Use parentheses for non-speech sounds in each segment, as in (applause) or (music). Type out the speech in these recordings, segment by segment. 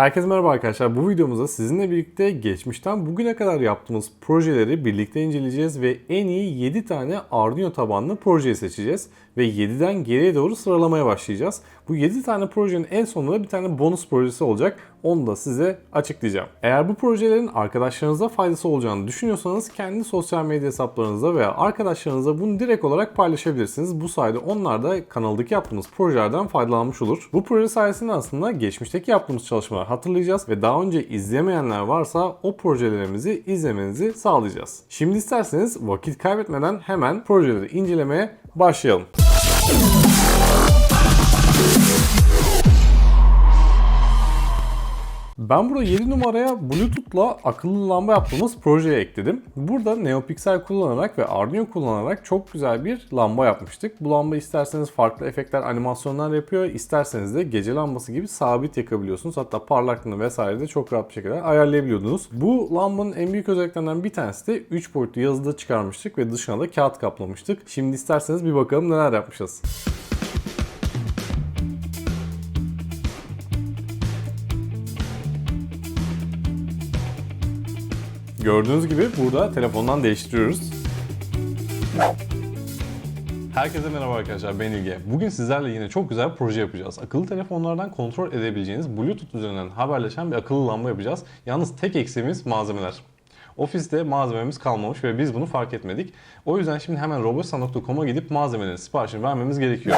Herkese merhaba arkadaşlar. Bu videomuzda sizinle birlikte geçmişten bugüne kadar yaptığımız projeleri birlikte inceleyeceğiz ve en iyi 7 tane Arduino tabanlı projeyi seçeceğiz ve 7'den geriye doğru sıralamaya başlayacağız. Bu 7 tane projenin en sonunda bir tane bonus projesi olacak. Onu da size açıklayacağım. Eğer bu projelerin arkadaşlarınıza faydası olacağını düşünüyorsanız kendi sosyal medya hesaplarınızda veya arkadaşlarınıza bunu direkt olarak paylaşabilirsiniz. Bu sayede onlar da kanaldaki yaptığımız projelerden faydalanmış olur. Bu proje sayesinde aslında geçmişteki yaptığımız çalışmaları hatırlayacağız ve daha önce izlemeyenler varsa o projelerimizi izlemenizi sağlayacağız. Şimdi isterseniz vakit kaybetmeden hemen projeleri incelemeye başlayalım. you Ben burada 7 numaraya Bluetooth'la akıllı lamba yaptığımız projeye ekledim. Burada NeoPixel kullanarak ve Arduino kullanarak çok güzel bir lamba yapmıştık. Bu lamba isterseniz farklı efektler, animasyonlar yapıyor. isterseniz de gece lambası gibi sabit yakabiliyorsunuz. Hatta parlaklığını vesaire de çok rahat bir şekilde ayarlayabiliyordunuz. Bu lambanın en büyük özelliklerinden bir tanesi de 3 boyutlu yazıda çıkarmıştık ve dışına da kağıt kaplamıştık. Şimdi isterseniz bir bakalım neler yapmışız. Gördüğünüz gibi burada telefondan değiştiriyoruz. Herkese merhaba arkadaşlar ben İlge. Bugün sizlerle yine çok güzel bir proje yapacağız. Akıllı telefonlardan kontrol edebileceğiniz Bluetooth üzerinden haberleşen bir akıllı lamba yapacağız. Yalnız tek eksiğimiz malzemeler. Ofiste malzememiz kalmamış ve biz bunu fark etmedik. O yüzden şimdi hemen robosan.com'a gidip malzemelerin siparişini vermemiz gerekiyor.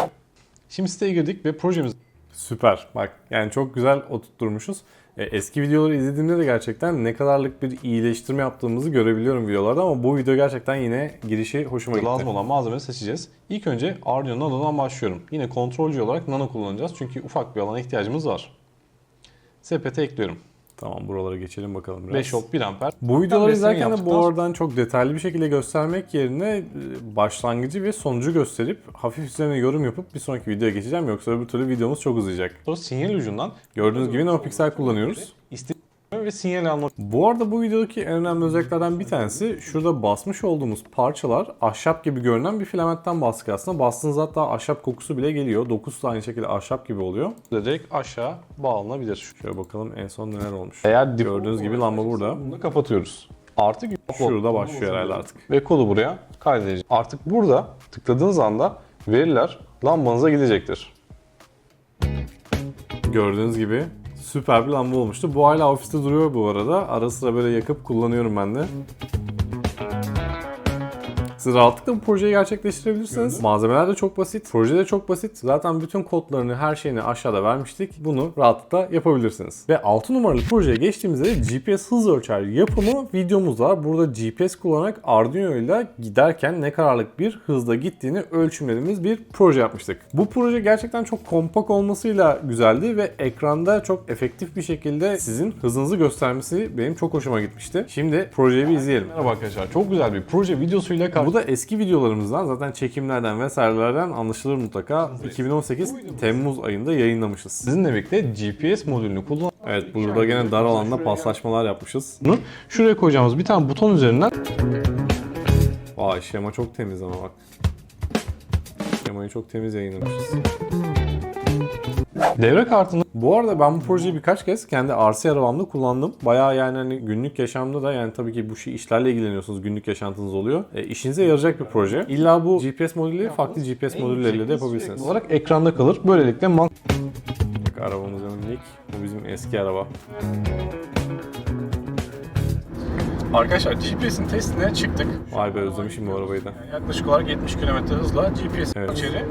Şimdi siteye girdik ve projemiz Süper. Bak yani çok güzel oturtturmuşuz. E, eski videoları izlediğimde de gerçekten ne kadarlık bir iyileştirme yaptığımızı görebiliyorum videolarda ama bu video gerçekten yine girişi hoşuma gitti. Lazım olan malzemeleri seçeceğiz. İlk önce Arduino Nano'dan başlıyorum. Yine kontrolcü olarak Nano kullanacağız çünkü ufak bir alana ihtiyacımız var. Sepete ekliyorum. Tamam buralara geçelim bakalım biraz. 5 volt 1 amper. Bu videoları izlerken de bu aradan çok detaylı bir şekilde göstermek yerine e, başlangıcı ve sonucu gösterip hafif üzerine yorum yapıp bir sonraki videoya geçeceğim. Yoksa öbür türlü videomuz çok uzayacak. Sonra sinyal ucundan gördüğünüz gibi NoPixel kullanıyoruz. İstediğimiz ve sinyal almak. Bu arada bu videodaki en önemli özelliklerden bir tanesi şurada basmış olduğumuz parçalar ahşap gibi görünen bir filamentten bastık aslında. Bastığınız hatta ahşap kokusu bile geliyor. Dokusu da aynı şekilde ahşap gibi oluyor. Direkt aşağı bağlanabilir. Şöyle bakalım en son neler olmuş. Eğer gördüğünüz gibi lamba burada. Bunu kapatıyoruz. Artık Şurada başlıyor herhalde artık. ve kodu buraya kaydedeceğiz. Artık burada tıkladığınız anda veriler lambanıza gidecektir. Gördüğünüz gibi süper bir lamba olmuştu. Bu hala ofiste duruyor bu arada. Ara sıra böyle yakıp kullanıyorum ben de. Siz rahatlıkla bu projeyi gerçekleştirebilirsiniz. Malzemeler de çok basit. Proje de çok basit. Zaten bütün kodlarını, her şeyini aşağıda vermiştik. Bunu rahatlıkla yapabilirsiniz. Ve 6 numaralı projeye geçtiğimizde GPS hız ölçer yapımı videomuz var. Burada GPS kullanarak Arduino ile giderken ne kadarlık bir hızda gittiğini ölçümlediğimiz bir proje yapmıştık. Bu proje gerçekten çok kompak olmasıyla güzeldi ve ekranda çok efektif bir şekilde sizin hızınızı göstermesi benim çok hoşuma gitmişti. Şimdi projeyi bir izleyelim. Merhaba arkadaşlar. Çok güzel bir proje videosuyla karşı Bu da eski videolarımızdan zaten çekimlerden vesairelerden anlaşılır mutlaka. 2018 Temmuz ayında yayınlamışız. sizinle birlikte GPS modülünü kullan. Evet burada gene dar alanda paslaşmalar yapmışız. Bunu şuraya koyacağımız bir tane buton üzerinden Vay şema çok temiz ama bak. Şemayı çok temiz yayınlamışız. Devre kartını Bu arada ben bu projeyi birkaç kez kendi RC arabamda kullandım. Bayağı yani hani günlük yaşamda da yani tabii ki bu şey işlerle ilgileniyorsunuz. Günlük yaşantınız oluyor. E, işinize yarayacak bir proje. İlla bu GPS modülleri farklı GPS modülleriyle de yapabilirsiniz. olarak ekranda kalır. Böylelikle man- Bak arabamızın ilk. Bu bizim eski araba. Arkadaşlar GPS'in testine çıktık. Vay be özlemişim bu arabayı da. Yaklaşık olarak 70 km hızla GPS Evet. içeri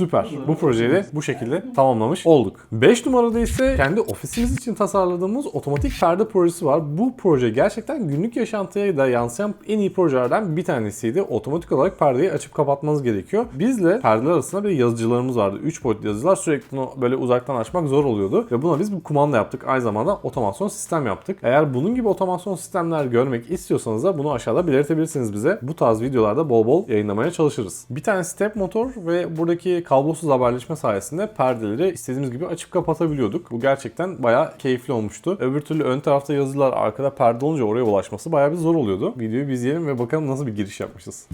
Süper. Bu projeyi de bu şekilde tamamlamış olduk. 5 numarada ise kendi ofisimiz için tasarladığımız otomatik perde projesi var. Bu proje gerçekten günlük yaşantıya da yansıyan en iyi projelerden bir tanesiydi. Otomatik olarak perdeyi açıp kapatmanız gerekiyor. Bizle perdeler arasında bir yazıcılarımız vardı. 3 boyutlu yazıcılar sürekli bunu böyle uzaktan açmak zor oluyordu. Ve buna biz bir kumanda yaptık. Aynı zamanda otomasyon sistem yaptık. Eğer bunun gibi otomasyon sistemler görmek istiyorsanız da bunu aşağıda belirtebilirsiniz bize. Bu tarz videolarda bol bol yayınlamaya çalışırız. Bir tane step motor ve buradaki kablosuz haberleşme sayesinde perdeleri istediğimiz gibi açıp kapatabiliyorduk. Bu gerçekten bayağı keyifli olmuştu. Öbür türlü ön tarafta yazılar, arkada perde olunca oraya ulaşması bayağı bir zor oluyordu. Videoyu bir izleyelim ve bakalım nasıl bir giriş yapmışız.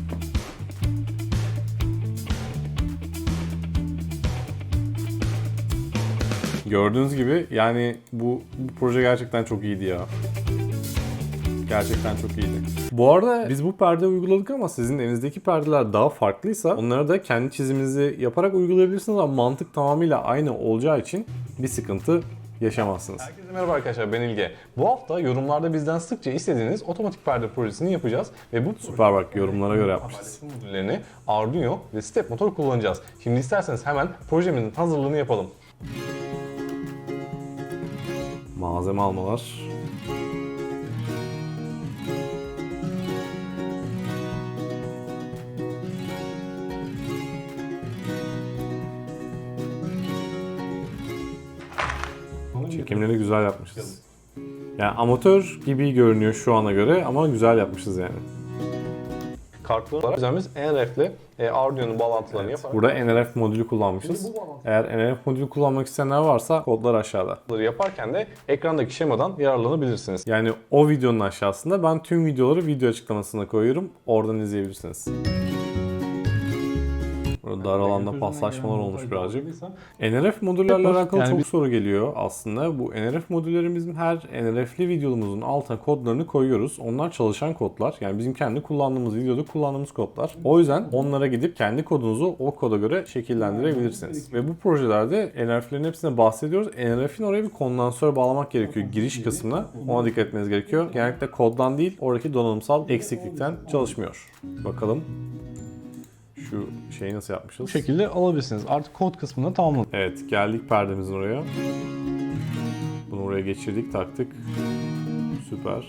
Gördüğünüz gibi yani bu, bu proje gerçekten çok iyiydi ya. Gerçekten çok iyiydi. Bu arada biz bu perde uyguladık ama sizin elinizdeki perdeler daha farklıysa onları da kendi çiziminizi yaparak uygulayabilirsiniz ama mantık tamamıyla aynı olacağı için bir sıkıntı yaşamazsınız. Herkese merhaba arkadaşlar ben İlge. Bu hafta yorumlarda bizden sıkça istediğiniz otomatik perde projesini yapacağız ve bu Süper bak yorumlara göre yapmışız. modüllerini Arduino ve step motor kullanacağız. Şimdi isterseniz hemen projemizin hazırlığını yapalım. Malzeme almalar. Çekimleri güzel yapmışız. Yani amatör gibi görünüyor şu ana göre ama güzel yapmışız yani. Kartlar olarak üzerimiz NRF ile e, Arduino'nun bağlantılarını yaparak Burada NRF modülü kullanmışız. Eğer NRF modülü kullanmak isteyenler varsa kodlar aşağıda. bunları yaparken de ekrandaki şemadan yararlanabilirsiniz. Yani o videonun aşağısında ben tüm videoları video açıklamasına koyuyorum. Oradan izleyebilirsiniz. Burada dar alanda paslaşmalar olmuş birazcık. NRF modüllerle alakalı Yani çok bir- soru geliyor aslında. Bu NRF modüllerimizin her NRF'li videomuzun altına kodlarını koyuyoruz. Onlar çalışan kodlar. Yani bizim kendi kullandığımız videoda kullandığımız kodlar. O yüzden onlara gidip kendi kodunuzu o koda göre şekillendirebilirsiniz. Ve bu projelerde NRF'lerin hepsine bahsediyoruz. NRF'in oraya bir kondansör bağlamak gerekiyor giriş kısmına. Ona dikkat etmeniz gerekiyor. Genellikle koddan değil, oradaki donanımsal eksiklikten çalışmıyor. Bakalım şu şeyi nasıl yapmışız? Bu şekilde alabilirsiniz. Artık kod kısmını tamamladık. Evet geldik perdemizin oraya. Bunu oraya geçirdik taktık. Süper.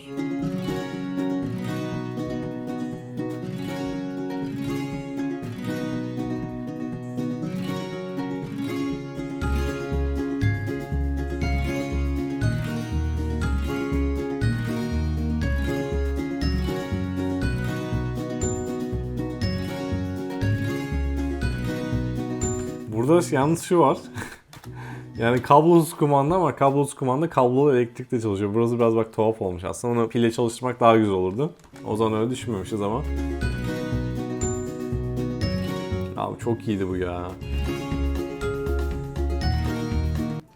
Burada yalnız şu var. (laughs) Yani kablosuz kumanda ama kablosuz kumanda kablolu elektrikle çalışıyor. Burası biraz bak tuhaf olmuş. Aslında onu pille çalıştırmak daha güzel olurdu. O zaman öyle düşünmemişiz ama. Abi çok iyiydi bu ya.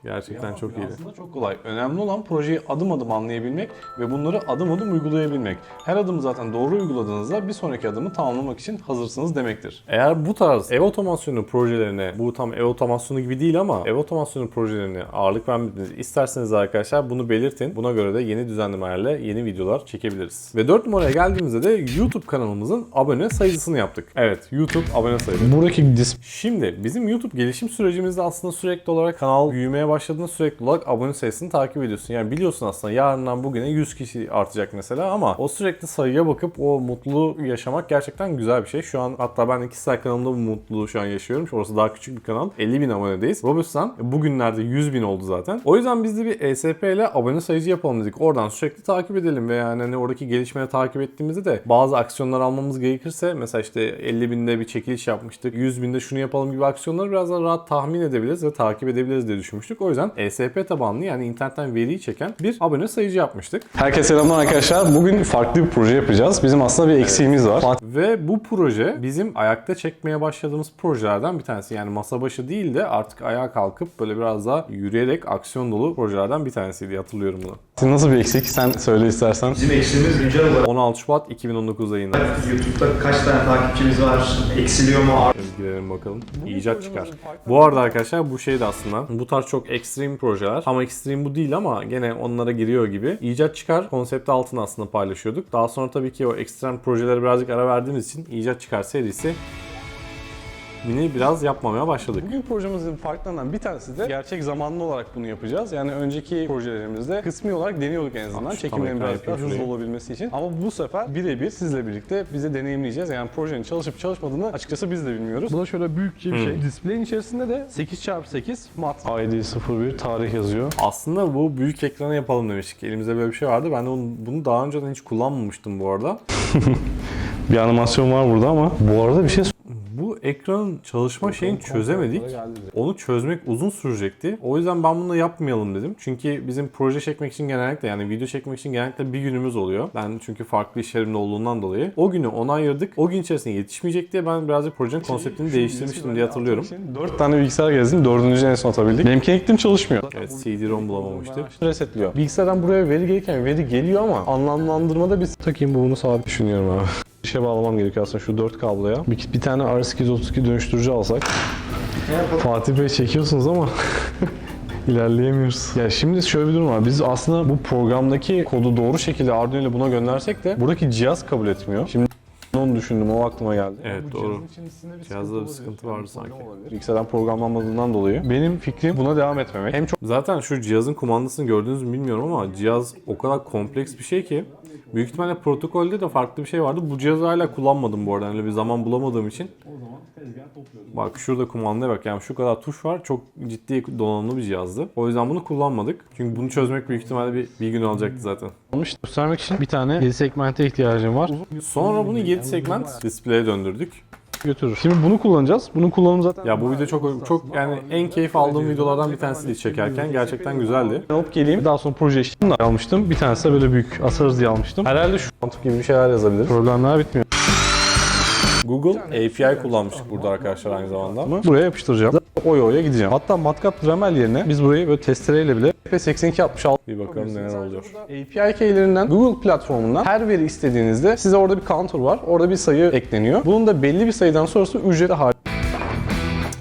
Gerçekten çok iyiydi. Aslında çok kolay. Önemli olan projeyi adım adım anlayabilmek ve bunları adım adım uygulayabilmek. Her adımı zaten doğru uyguladığınızda bir sonraki adımı tamamlamak için hazırsınız demektir. Eğer bu tarz ev otomasyonu projelerine, bu tam ev otomasyonu gibi değil ama ev otomasyonu projelerine ağırlık vermenizi isterseniz arkadaşlar bunu belirtin. Buna göre de yeni düzenlemelerle yeni videolar çekebiliriz. Ve 4 numaraya geldiğimizde de YouTube kanalımızın abone sayısını yaptık. Evet, YouTube abone sayısı. Buradaki Şimdi bizim YouTube gelişim sürecimizde aslında sürekli olarak kanal büyümeye başladığında sürekli olarak abone sayısını takip ediyorsun. Yani biliyorsun aslında yarından bugüne 100 kişi artacak mesela ama o sürekli sayıya bakıp o mutluluğu yaşamak gerçekten güzel bir şey. Şu an hatta ben iki kanalımda bu mutluluğu şu an yaşıyorum. Orası daha küçük bir kanal. 50 bin abonedeyiz. Robustan bugünlerde 100 bin oldu zaten. O yüzden biz de bir ESP ile abone sayıcı yapalım dedik. Oradan sürekli takip edelim ve yani hani oradaki gelişmeleri takip ettiğimizde de bazı aksiyonlar almamız gerekirse mesela işte 50 binde bir çekiliş yapmıştık. 100 binde şunu yapalım gibi aksiyonları biraz daha rahat tahmin edebiliriz ve takip edebiliriz diye düşünmüştük. O yüzden ESP tabanlı yani internetten veriyi çeken bir abone sayıcı yapmıştık. Herkese selamlar arkadaşlar. Bugün farklı bir proje yapacağız. Bizim aslında bir eksiğimiz var. Ve bu proje bizim ayakta çekmeye başladığımız projelerden bir tanesi. Yani masa başı değil de artık ayağa kalkıp böyle biraz daha yürüyerek aksiyon dolu projelerden bir tanesiydi hatırlıyorum bunu. Sizin nasıl bir eksik? Sen söyle istersen. Bizim eksiğimiz güncel olarak 16 Şubat 2019 ayında. YouTube'da kaç tane takipçimiz var, eksiliyor mu, Girelim bakalım. İcat çıkar. Bu arada arkadaşlar bu şey de aslında bu tarz çok ekstrem projeler. Ama ekstrem bu değil ama gene onlara giriyor gibi. İcat çıkar konsepti altında aslında paylaşıyorduk. Daha sonra tabii ki o ekstrem projelere birazcık ara verdiğimiz için icat çıkar serisi Mini biraz yapmamaya başladık. Bugün projemizin farklarından bir tanesi de gerçek zamanlı olarak bunu yapacağız. Yani önceki projelerimizde kısmi olarak deniyorduk en azından. Tam Çekimlerin biraz daha hızlı olabilmesi için. Ama bu sefer birebir sizle birlikte bize deneyimleyeceğiz. Yani projenin çalışıp çalışmadığını açıkçası biz de bilmiyoruz. Bu da şöyle büyükçe bir şey. Display'in içerisinde de 8x8 mat. ID01 tarih yazıyor. Aslında bu büyük ekrana yapalım demiştik. Elimizde böyle bir şey vardı. Ben de onu- bunu daha önceden hiç kullanmamıştım bu arada. (laughs) Bir animasyon var burada ama bu arada bir şey ekranın çalışma şeyini çözemedik. Onu çözmek uzun sürecekti. O yüzden ben bunu yapmayalım dedim. Çünkü bizim proje çekmek için genellikle yani video çekmek için genellikle bir günümüz oluyor. Ben çünkü farklı işlerimde olduğundan dolayı. O günü ona ayırdık. O gün içerisinde yetişmeyecek diye ben birazcık projenin konseptini değiştirmiştim diye hatırlıyorum. 4 tane bilgisayar gezdim. Dördüncü en son atabildik. Benimki ektim çalışmıyor. Evet CD-ROM bulamamıştık. Resetliyor. Bilgisayardan buraya veri gelirken veri geliyor ama anlamlandırmada biz takayım bunu sabit düşünüyorum abi. Bir şey bağlamam gerekiyor aslında şu 4 kabloya. Bir, bir tane RS232 dönüştürücü alsak. Fatih Bey çekiyorsunuz ama (laughs) ilerleyemiyoruz. Ya şimdi şöyle bir durum var. Biz aslında bu programdaki kodu doğru şekilde Arduino ile buna göndersek de buradaki cihaz kabul etmiyor. Şimdi onu düşündüm, o aklıma geldi. Evet, Bu doğru. bir Cihazda bir sıkıntı vardı Yani sanki. Bilgisayardan programlanmadığından dolayı. Benim fikrim buna devam etmemek. Hem çok Zaten şu cihazın kumandasını gördünüz mü bilmiyorum ama cihaz o kadar kompleks bir şey ki büyük ihtimalle protokolde de farklı bir şey vardı. Bu cihazı hala kullanmadım bu arada. Öyle bir zaman bulamadığım için. Bak şurada kumandaya bak yani şu kadar tuş var. Çok ciddi donanımlı bir cihazdı. O yüzden bunu kullanmadık. Çünkü bunu çözmek büyük ihtimalle bir, bir gün alacaktı zaten. almış. Göstermek için bir tane 7 segmente ihtiyacım var. Sonra bunu 7 segment display'e döndürdük. Götürür. Şimdi bunu kullanacağız. Bunun kullanımı zaten Ya bu video çok çok yani en keyif aldığım videolardan bir tanesiydi çekerken. Gerçekten güzeldi. alıp geleyim. Daha sonra proje işini almıştım. Bir tanesi de böyle büyük asarız diye almıştım. Herhalde şu mantık gibi bir şeyler yazabilir. Problemler bitmiyor. Google API kullanmıştık burada arkadaşlar aynı zamanda. Buraya yapıştıracağım. Oya oya gideceğim. Hatta matkap Dremel yerine biz burayı böyle testereyle bile P8266 Bir bakalım neler olacak. API keylerinden Google platformundan her veri istediğinizde size orada bir counter var. Orada bir sayı ekleniyor. Bunun da belli bir sayıdan sonrası ücreti hariç.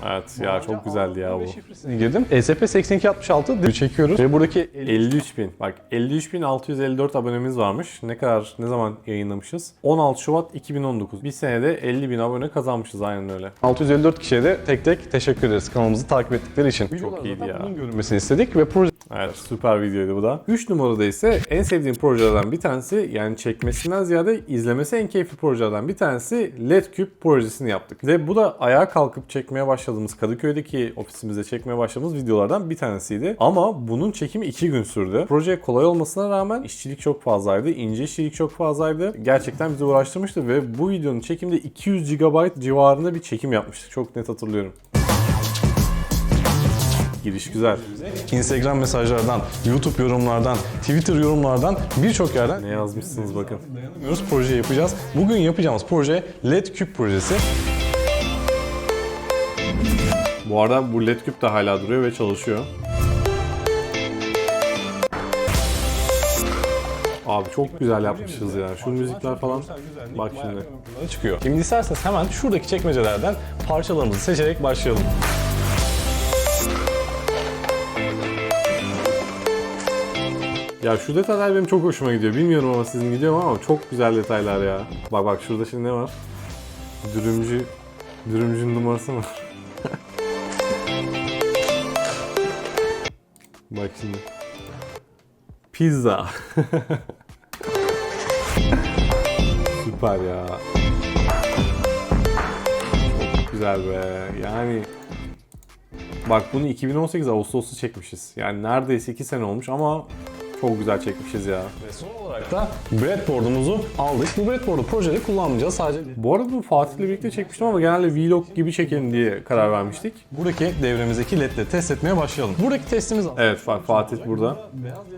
Evet ya çok güzeldi ya bu. şifresini girdim. E ESP8266 çekiyoruz ve buradaki 53 bin. Bak 53.654 abonemiz varmış. Ne kadar ne zaman yayınlamışız? 16 Şubat 2019. Bir senede 50 bin abone kazanmışız aynen öyle. 654 kişiye de tek tek teşekkür ederiz kanalımızı takip ettikleri için. Çok iyiydi ya. Bunun görünmesini istedik ve proje Evet süper videoydu bu da. 3 numarada ise en sevdiğim projelerden bir tanesi yani çekmesinden ziyade izlemesi en keyifli projelerden bir tanesi LED Cube projesini yaptık. Ve bu da ayağa kalkıp çekmeye başladığımız Kadıköy'deki ofisimizde çekmeye başladığımız videolardan bir tanesiydi. Ama bunun çekimi 2 gün sürdü. Proje kolay olmasına rağmen işçilik çok fazlaydı. ince işçilik çok fazlaydı. Gerçekten bizi uğraştırmıştı ve bu videonun çekimde 200 GB civarında bir çekim yapmıştık. Çok net hatırlıyorum. Giriş güzel. Instagram mesajlardan, YouTube yorumlardan, Twitter yorumlardan birçok yerden Ne yazmışsınız bakın. dayanamıyoruz. Proje yapacağız. Bugün yapacağımız proje LED Cube projesi. Bu arada bu LED küp de hala duruyor ve çalışıyor. Abi çok güzel yapmışız ya. Şu müzikler falan. Bak şimdi. çıkıyor. Şimdi isterseniz hemen şuradaki çekmecelerden parçalarımızı seçerek başlayalım. Ya şu detaylar benim çok hoşuma gidiyor. Bilmiyorum ama sizin gidiyor mu ama çok güzel detaylar ya. Bak bak şurada şimdi ne var? Dürümcü Dürümcünün numarası mı? Bak şimdi. Pizza. (laughs) Süper ya. Çok güzel be. Yani Bak bunu 2018 Ağustos'ta çekmişiz. Yani neredeyse 2 sene olmuş ama çok güzel çekmişiz ya. Ve son olarak da breadboard'umuzu aldık. Bu breadboard'u projede kullanmayacağız. Sadece Bu arada bunu Fatih'le birlikte çekmiştim ama genelde vlog gibi çekelim diye karar vermiştik. buradaki devremizdeki ledle test etmeye başlayalım. Buradaki testimiz Evet Fa- Fatih burada.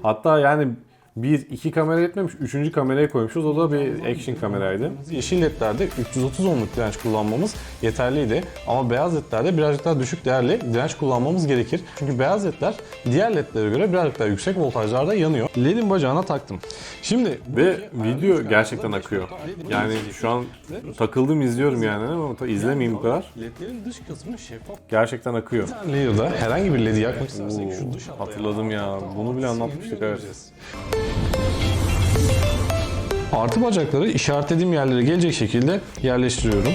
Hatta yani bir, iki kamera etmemiş, üçüncü kamerayı koymuşuz. O da bir action kameraydı. Yeşil ledlerde 330 ohmluk direnç kullanmamız yeterliydi. Ama beyaz ledlerde birazcık daha düşük değerli direnç kullanmamız gerekir. Çünkü beyaz ledler diğer ledlere göre birazcık daha yüksek voltajlarda yanıyor. Ledin bacağına taktım. Şimdi Ve video gerçekten akıyor. Yani şu an takıldım izliyorum yani ama izlemeyeyim bu kadar. ledlerin dış kısmı şeffaf. Gerçekten akıyor. Layer'da herhangi bir ledi yakmak istersek şu dış hatırladım ya. Bunu bile anlatmıştık evet. Artı bacakları işaretlediğim yerlere gelecek şekilde yerleştiriyorum.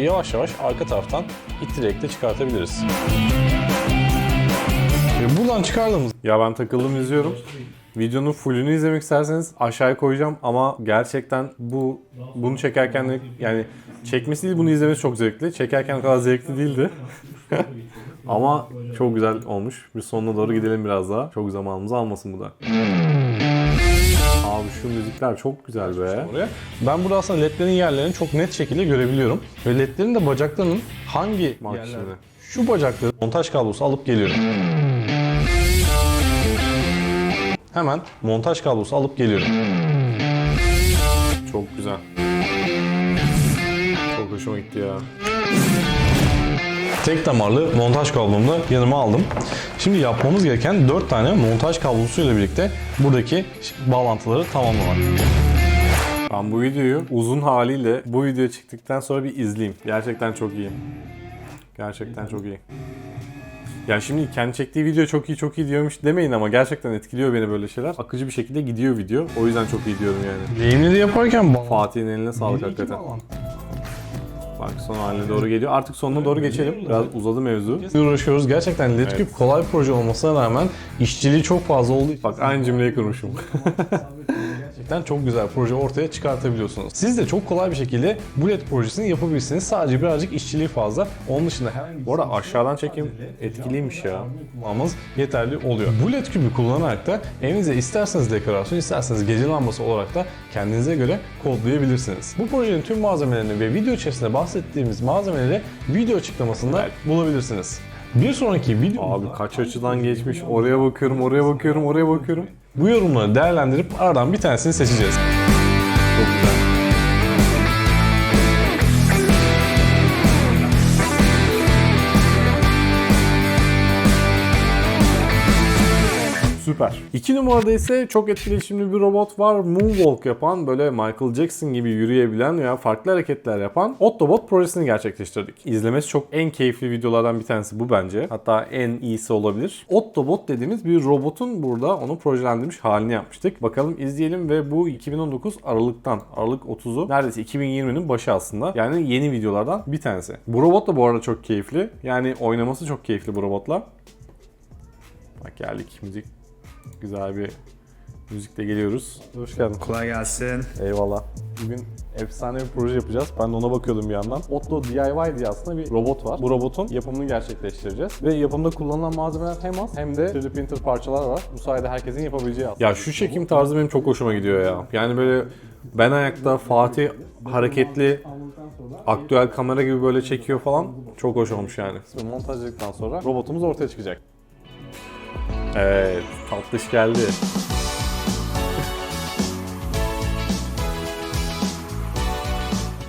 Yavaş yavaş arka taraftan ittirerek de çıkartabiliriz. Ve buradan çıkardığımız Ya ben takıldım izliyorum. Videonun fullünü izlemek isterseniz aşağıya koyacağım ama gerçekten bu bunu çekerken de yani çekmesi değil bunu izlemesi çok zevkli. Çekerken o kadar zevkli değildi. (laughs) ama çok güzel olmuş. Bir sonuna doğru gidelim biraz daha. Çok zamanımızı almasın bu da. Abi şu müzikler çok güzel be. oraya. Ben burada aslında ledlerin yerlerini çok net şekilde görebiliyorum. Ve ledlerin de bacaklarının hangi Bak yerlerde? şimdi. Şu bacakları montaj kablosu alıp geliyorum. Hemen montaj kablosu alıp geliyorum. Çok güzel. Çok hoşuma gitti ya. Tek damarlı montaj kablomu da yanıma aldım. Şimdi yapmamız gereken 4 tane montaj kablosuyla birlikte buradaki bağlantıları tamamlamak. Ben bu videoyu uzun haliyle bu video çıktıktan sonra bir izleyeyim. Gerçekten çok iyi. Gerçekten çok iyi. Ya şimdi kendi çektiği video çok iyi çok iyi diyormuş demeyin ama gerçekten etkiliyor beni böyle şeyler. Akıcı bir şekilde gidiyor video. O yüzden çok iyi diyorum yani. Lehimleri yaparken bağlantı Fatih'in eline sağlık hakikaten. Bak son haline doğru geliyor. Artık sonuna doğru geçelim. Biraz uzadı mevzu. uğraşıyoruz. Gerçekten LedCube kolay bir proje olmasına rağmen işçiliği çok fazla olduğu için Bak aynı cümleyi kurmuşum. (laughs) gerçekten çok güzel proje ortaya çıkartabiliyorsunuz. Siz de çok kolay bir şekilde bu LED projesini yapabilirsiniz. Sadece birazcık işçiliği fazla. Onun dışında herhangi bir Bu arada aşağıdan çekim etkiliymiş ya. kullanmanız yeterli oluyor. Bu LED kübü kullanarak da evinize isterseniz dekorasyon, isterseniz gece lambası olarak da kendinize göre kodlayabilirsiniz. Bu projenin tüm malzemelerini ve video içerisinde bahsettiğimiz malzemeleri video açıklamasında bulabilirsiniz. Bir sonraki video Abi kaç açıdan geçmiş. Oraya bakıyorum, oraya bakıyorum, oraya bakıyorum. bu yorumları değerlendirip aradan bir tanesini seçeceğiz. Çok güzel. Süper. İki numarada ise çok etkileşimli bir robot var. Moonwalk yapan, böyle Michael Jackson gibi yürüyebilen veya farklı hareketler yapan Autobot projesini gerçekleştirdik. İzlemesi çok en keyifli videolardan bir tanesi bu bence. Hatta en iyisi olabilir. Autobot dediğimiz bir robotun burada onu projelendirmiş halini yapmıştık. Bakalım izleyelim ve bu 2019 Aralık'tan, Aralık 30'u neredeyse 2020'nin başı aslında. Yani yeni videolardan bir tanesi. Bu robot da bu arada çok keyifli. Yani oynaması çok keyifli bu robotla. Bak geldik müzik. Güzel bir müzikle geliyoruz. Hoş geldin. Kolay gelsin. Eyvallah. Bugün efsane bir proje yapacağız. Ben de ona bakıyordum bir yandan. Otto DIY diye aslında bir robot var. Bu robotun yapımını gerçekleştireceğiz. Ve yapımda kullanılan malzemeler hem az hem de 3D printer parçalar var. Bu sayede herkesin yapabileceği aslında. Ya şu çekim tarzı benim çok hoşuma gidiyor ya. Yani böyle ben ayakta Fatih hareketli aktüel kamera gibi böyle çekiyor falan. Çok hoş olmuş yani. Montajladıktan sonra robotumuz ortaya çıkacak. Evet, tatlış geldi.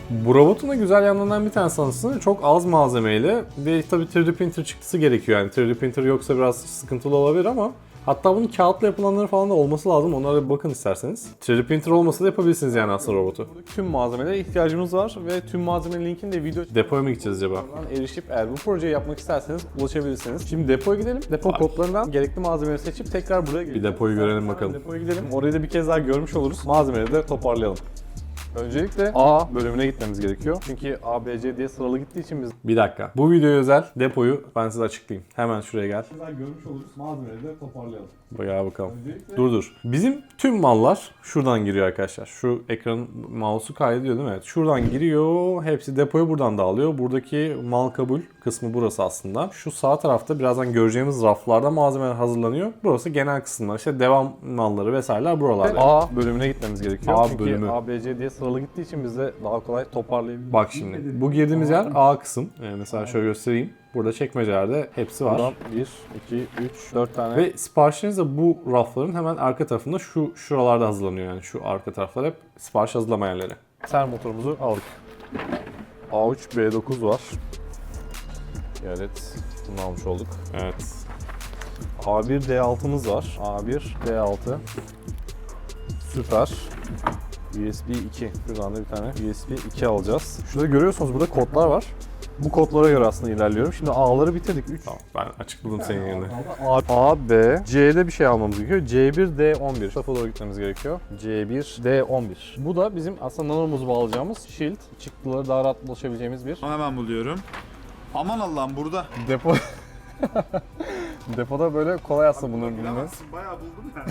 Bu robotun da güzel yanlarından bir tanesi aslında çok az malzemeyle ve tabii 3D printer çıktısı gerekiyor yani 3D printer yoksa biraz sıkıntılı olabilir ama hatta bunun kağıtla yapılanları falan da olması lazım. Onlara bir bakın isterseniz. 3D printer olmasa da yapabilirsiniz yani aslında robotu. Tüm malzemelere ihtiyacımız var ve tüm malzemenin linkini de video depoya mı gideceğiz acaba? Erişip eğer bu projeyi yapmak isterseniz ulaşabilirsiniz. Şimdi depoya gidelim. Depo kodlarından gerekli malzemeleri seçip tekrar buraya Bir depoyu görelim bakalım. Depoya gidelim. Orayı da bir kez daha görmüş oluruz. Malzemeleri de toparlayalım. Öncelikle A bölümüne gitmemiz gerekiyor. Çünkü A, B, C diye sıralı gittiği için biz... Bir dakika. Bu videoya özel depoyu ben size açıklayayım. Hemen şuraya gel. görmüş oluruz. Malzemeleri de toparlayalım. Bayağı bakalım. Dur dur. Bizim tüm mallar şuradan giriyor arkadaşlar. Şu ekranın mouse'u kaydediyor değil mi? Evet. Şuradan giriyor. Hepsi depoya buradan dağılıyor. Buradaki mal kabul kısmı burası aslında. Şu sağ tarafta birazdan göreceğimiz raflarda malzemeler hazırlanıyor. Burası genel kısımlar. İşte devam malları vesaireler buralarda. A bölümüne gitmemiz gerekiyor. A Çünkü bölümü. A, B, C diye sıralı gittiği için biz de daha kolay toparlayabiliriz. Bak şimdi. Bu girdiğimiz yer A kısım. Ee, mesela şöyle göstereyim. Burada çekmecelerde hepsi var. 1, 2, 3, 4 tane. Ve siparişleriniz de bu rafların hemen arka tarafında şu şuralarda hazırlanıyor yani. Şu arka taraflar hep sipariş hazırlama yerleri. Ser motorumuzu aldık. A3 B9 var. Evet. Bunu almış olduk. Evet. A1 D6'mız var. A1 D6. Süper. USB 2. Şuradan da bir tane USB 2 alacağız. Şurada görüyorsunuz burada kodlar var. Bu kodlara göre aslında ilerliyorum. Şimdi A'ları bitirdik. 3. Tamam ben açıkladım senin yerine. A, A, B, C'de bir şey almamız gerekiyor. C1, D11. Tarafa doğru gitmemiz gerekiyor. C1, D11. Bu da bizim aslında nanomuz bağlayacağımız shield. Çıktıları daha rahat ulaşabileceğimiz bir Hemen buluyorum. Aman Allah'ım burada. depo. (laughs) Depoda böyle kolay aslında bunların bulunması. Bayağı buldum ya.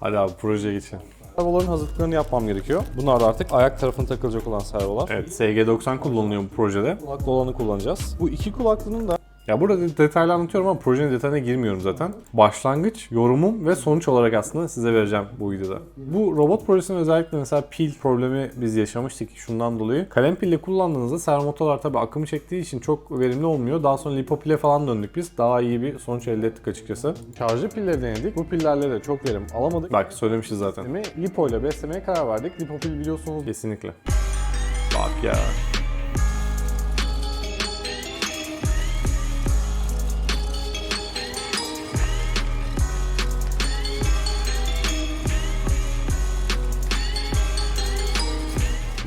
Hadi abi projeye geçelim. Servoların hazırlıklarını yapmam gerekiyor. Bunlar da artık ayak tarafına takılacak olan servolar. Evet, SG90 kullanılıyor bu projede. Kulaklı olanı kullanacağız. Bu iki kulaklının da Ya burada de- detaylı anlatıyorum ama projenin detayına girmiyorum zaten. Başlangıç, yorumum ve sonuç olarak aslında size vereceğim bu videoda. Bu robot projesinin özellikle mesela pil problemi biz yaşamıştık şundan dolayı. Kalem pille kullandığınızda servomotorlar tabii akımı çektiği için çok verimli olmuyor. Daha sonra lipopile falan döndük biz. Daha iyi bir sonuç elde ettik açıkçası. Şarjlı pilleri denedik. Bu pillerle de çok verim alamadık. Belki söylemişiz zaten. Lipo ile beslemeye karar verdik. Lipopil biliyorsunuz kesinlikle. Bak ya.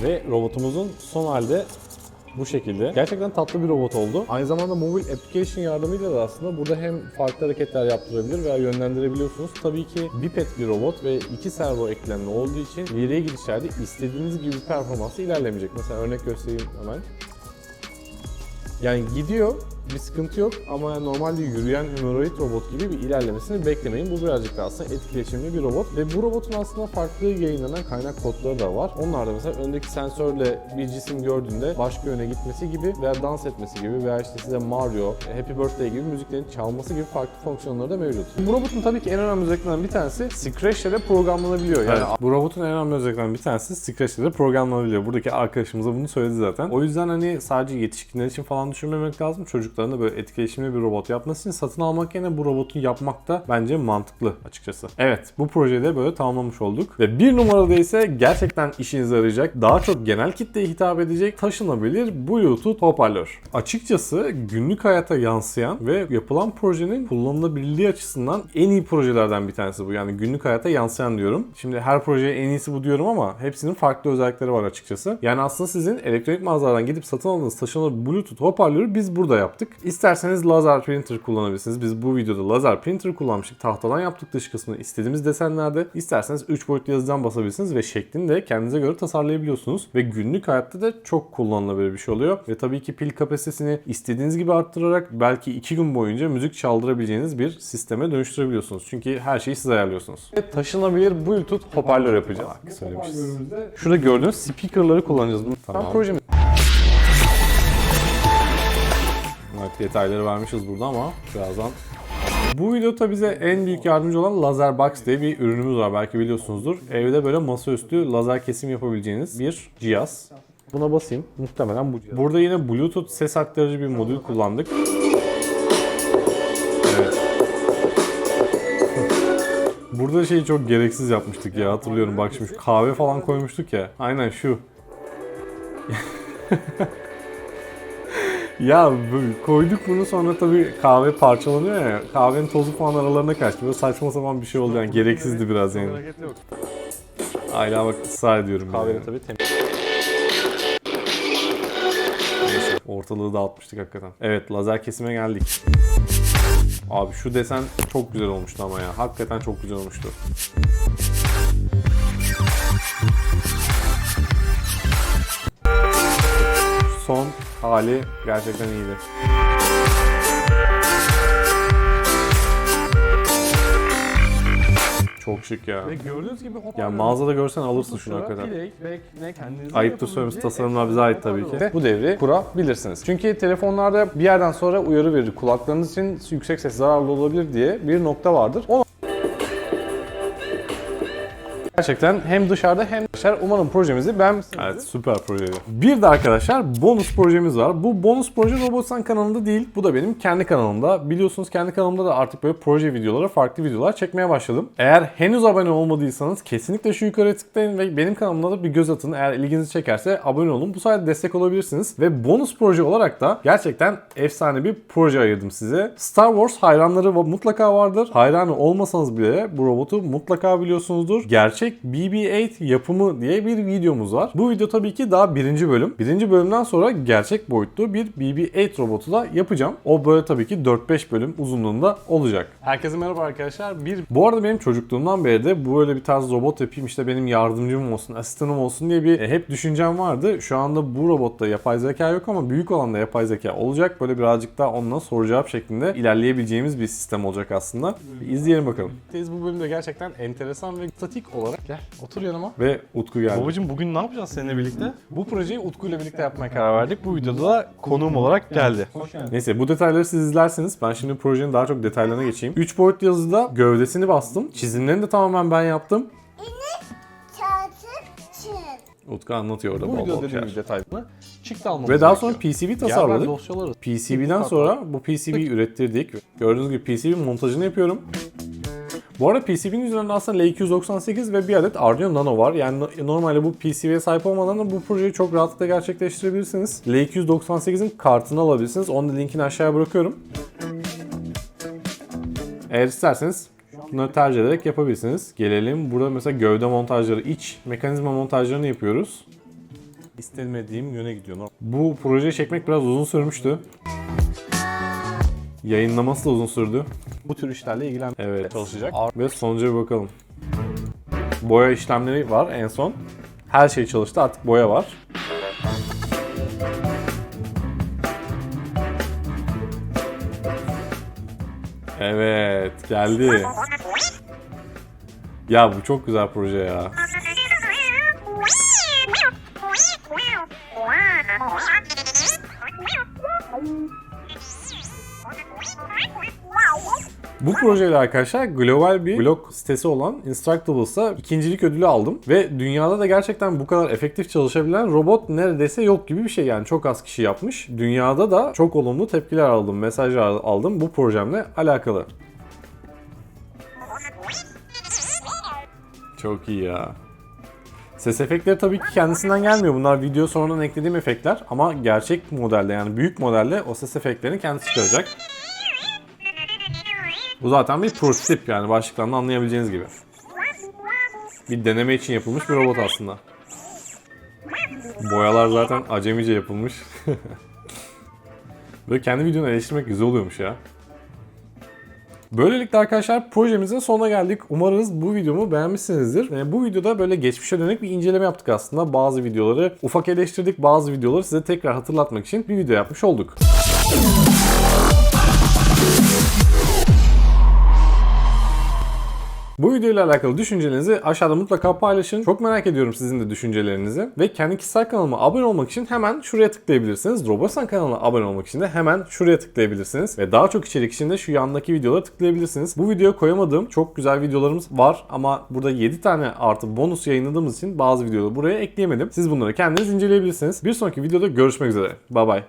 Ve robotumuzun son halde bu şekilde. Gerçekten tatlı bir robot oldu. Aynı zamanda mobil application yardımıyla da aslında burada hem farklı hareketler yaptırabilir veya yönlendirebiliyorsunuz. Tabii ki biped bir robot ve iki servo eklemli olduğu için ileriye gidişlerde istediğiniz gibi bir performansla ilerlemeyecek. Mesela örnek göstereyim hemen. Yani gidiyor, bir sıkıntı yok ama normalde yürüyen humanoid robot gibi bir ilerlemesini beklemeyin. Bu birazcık da aslında etkileşimli bir robot ve bu robotun aslında farklı yayınlanan kaynak kodları da var. Onlar da mesela öndeki sensörle bir cisim gördüğünde başka yöne gitmesi gibi veya dans etmesi gibi veya işte size Mario, Happy Birthday gibi müziklerin çalması gibi farklı fonksiyonları da mevcut. Bu robotun tabii ki en önemli özelliklerinden bir tanesi Scratch ile programlanabiliyor. Yani bu robotun en önemli özelliklerinden bir tanesi Scratch ile programlanabiliyor. Buradaki arkadaşımız da bunu söyledi zaten. O yüzden hani sadece yetişkinler için falan düşünmemek lazım. Çocukların da böyle etkileşimli bir robot yapması satın almak yerine bu robotu yapmak da bence mantıklı açıkçası. Evet bu projeyi de böyle tamamlamış olduk. Ve bir numarada ise gerçekten işinize yarayacak, daha çok genel kitleye hitap edecek taşınabilir Bluetooth hoparlör. Açıkçası günlük hayata yansıyan ve yapılan projenin kullanılabilirliği açısından en iyi projelerden bir tanesi bu. Yani günlük hayata yansıyan diyorum. Şimdi her projeye en iyisi bu diyorum ama hepsinin farklı özellikleri var açıkçası. Yani aslında sizin elektronik mağazalardan gidip satın aldığınız taşınabilir Bluetooth hoparlörü biz burada yaptık. İsterseniz lazer printer kullanabilirsiniz. Biz bu videoda lazer printer kullanmıştık. Tahtadan yaptık dış kısmını istediğimiz desenlerde. İsterseniz 3 boyutlu yazıcıdan basabilirsiniz ve şeklini de kendinize göre tasarlayabiliyorsunuz. Ve günlük hayatta da çok kullanılabilir bir şey oluyor. Ve tabii ki pil kapasitesini istediğiniz gibi arttırarak belki 2 gün boyunca müzik çaldırabileceğiniz bir sisteme dönüştürebiliyorsunuz. Çünkü her şeyi siz ayarlıyorsunuz. Ve taşınabilir Bluetooth hoparlör yapacağız. Söylemişiz. Şurada gördüğünüz speakerları kullanacağız. Tamam. projemiz Evet detayları vermişiz burada ama birazdan bu videoda bize en büyük yardımcı olan Lazer Box diye bir ürünümüz var. Belki biliyorsunuzdur. Evde böyle masaüstü lazer kesim yapabileceğiniz bir cihaz. Buna basayım. Muhtemelen bu cihaz. Burada yine Bluetooth ses aktarıcı bir modül kullandık. Burada şeyi çok gereksiz yapmıştık ya hatırlıyorum. Bak şimdi kahve falan koymuştuk ya. Aynen şu. (laughs) Ya koyduk bunu sonra tabii kahve parçalanıyor ya. Kahvenin tozu falan aralarına kaçtı. Böyle saçma sapan bir şey oldu yani. Gereksizdi biraz yani. Hala bak ısrar ediyorum. Kahvenin tabii temiz. Neyse ortalığı dağıtmıştık hakikaten. Evet lazer kesime geldik. Abi şu desen çok güzel olmuştu ama ya. Hakikaten çok güzel olmuştu. Son hali gerçekten iyiydi. Çok şık ya. Ve gördüğünüz gibi hoparlör. Yani mağazada görsen alırsın şunu hakikaten. Bilek, bek, ne kendinize Ayıptır söylemesi tasarımlar bize ait tabii ki. Bu devri kurabilirsiniz. Çünkü telefonlarda bir yerden sonra uyarı verir. Kulaklarınız için yüksek ses zararlı olabilir diye bir nokta vardır. O Gerçekten hem dışarıda hem dışarı. Umarım projemizi beğenmişsinizdir. Evet süper projeydi. Bir de arkadaşlar bonus projemiz var. Bu bonus proje Robotsan kanalında değil. Bu da benim kendi kanalımda. Biliyorsunuz kendi kanalımda da artık böyle proje videoları, farklı videolar çekmeye başladım. Eğer henüz abone olmadıysanız kesinlikle şu yukarıya tıklayın ve benim kanalımda da bir göz atın. Eğer ilginizi çekerse abone olun. Bu sayede destek olabilirsiniz. Ve bonus proje olarak da gerçekten efsane bir proje ayırdım size. Star Wars hayranları mutlaka vardır. Hayranı olmasanız bile bu robotu mutlaka biliyorsunuzdur. Gerçek BB-8 yapımı diye bir videomuz var. Bu video tabii ki daha birinci bölüm. Birinci bölümden sonra gerçek boyutlu bir BB-8 robotu da yapacağım. O böyle tabii ki 4-5 bölüm uzunluğunda olacak. Herkese merhaba arkadaşlar. Bir Bu arada benim çocukluğumdan beri de bu böyle bir tarz robot yapayım işte benim yardımcım olsun, asistanım olsun diye bir e, hep düşüncem vardı. Şu anda bu robotta yapay zeka yok ama büyük olanda yapay zeka olacak. Böyle birazcık daha onunla soru cevap şeklinde ilerleyebileceğimiz bir sistem olacak aslında. Bir İzleyelim bakalım. Bu bölümde gerçekten enteresan ve statik olarak gel otur yanıma ve Utku geldi. Babacım bugün ne yapacağız seninle birlikte? bu projeyi Utku ile birlikte yapmaya karar verdik. Bu videoda da konuğum olarak geldi. Neyse bu detayları siz izlersiniz. Ben şimdi projenin daha çok detaylarına geçeyim. 3 boyutlu yazıda gövdesini bastım. Çizimlerini de tamamen ben yaptım. Utku anlatıyor orada Bu bol bol videoda şeyler. detaylarını çıktı almamız Ve daha sonra gerekiyor. PCB tasarladık. PCB'den sonra bu PCB'yi ürettirdik. Gördüğünüz gibi PCB montajını yapıyorum. Bu arada PCB'nin üzerinde aslında L298 ve bir adet Arduino Nano var. Yani no- normalde bu PCB'ye sahip olmadan da bu projeyi çok rahatlıkla gerçekleştirebilirsiniz. L298'in kartını alabilirsiniz. Onun da linkini aşağıya bırakıyorum. Eğer isterseniz bunları tercih ederek yapabilirsiniz. Gelelim burada mesela gövde montajları, iç mekanizma montajlarını yapıyoruz. İstemediğim yöne gidiyor. Bu projeyi çekmek biraz uzun sürmüştü. Yayınlaması da uzun sürdü. Bu tür işlerle ilgilen Evet. çalışacak. Ve sonuca bir bakalım. Boya işlemleri var en son. Her şey çalıştı artık boya var. Evet geldi. Ya bu çok güzel proje ya. Bu projeyle arkadaşlar global bir blog sitesi olan Instructables'a ikincilik ödülü aldım. Ve dünyada da gerçekten bu kadar efektif çalışabilen robot neredeyse yok gibi bir şey yani çok az kişi yapmış. Dünyada da çok olumlu tepkiler aldım, mesajlar aldım bu projemle alakalı. Çok iyi ya. Ses efektleri tabii ki kendisinden gelmiyor. Bunlar video sonradan eklediğim efektler ama gerçek modelde yani büyük modelde o ses efektlerini kendisi çıkaracak. Bu zaten bir prototip yani başlıklarını anlayabileceğiniz gibi. Bir deneme için yapılmış bir robot aslında. Boyalar zaten acemice yapılmış. (laughs) Böyle kendi videonu eleştirmek güzel oluyormuş ya. Böylelikle arkadaşlar projemizin sonuna geldik. Umarız bu videomu beğenmişsinizdir. Ee, bu videoda böyle geçmişe dönük bir inceleme yaptık aslında. Bazı videoları ufak eleştirdik, bazı videoları size tekrar hatırlatmak için bir video yapmış olduk. Bu videoyla alakalı düşüncelerinizi aşağıda mutlaka paylaşın. Çok merak ediyorum sizin de düşüncelerinizi. Ve kendi kişisel kanalıma abone olmak için hemen şuraya tıklayabilirsiniz. Robosan kanalına abone olmak için de hemen şuraya tıklayabilirsiniz. Ve daha çok içerik için de şu yandaki videolara tıklayabilirsiniz. Bu videoya koyamadığım çok güzel videolarımız var ama burada 7 tane artı bonus yayınladığımız için bazı videoları buraya ekleyemedim. Siz bunları kendiniz inceleyebilirsiniz. Bir sonraki videoda görüşmek üzere. Bay bay.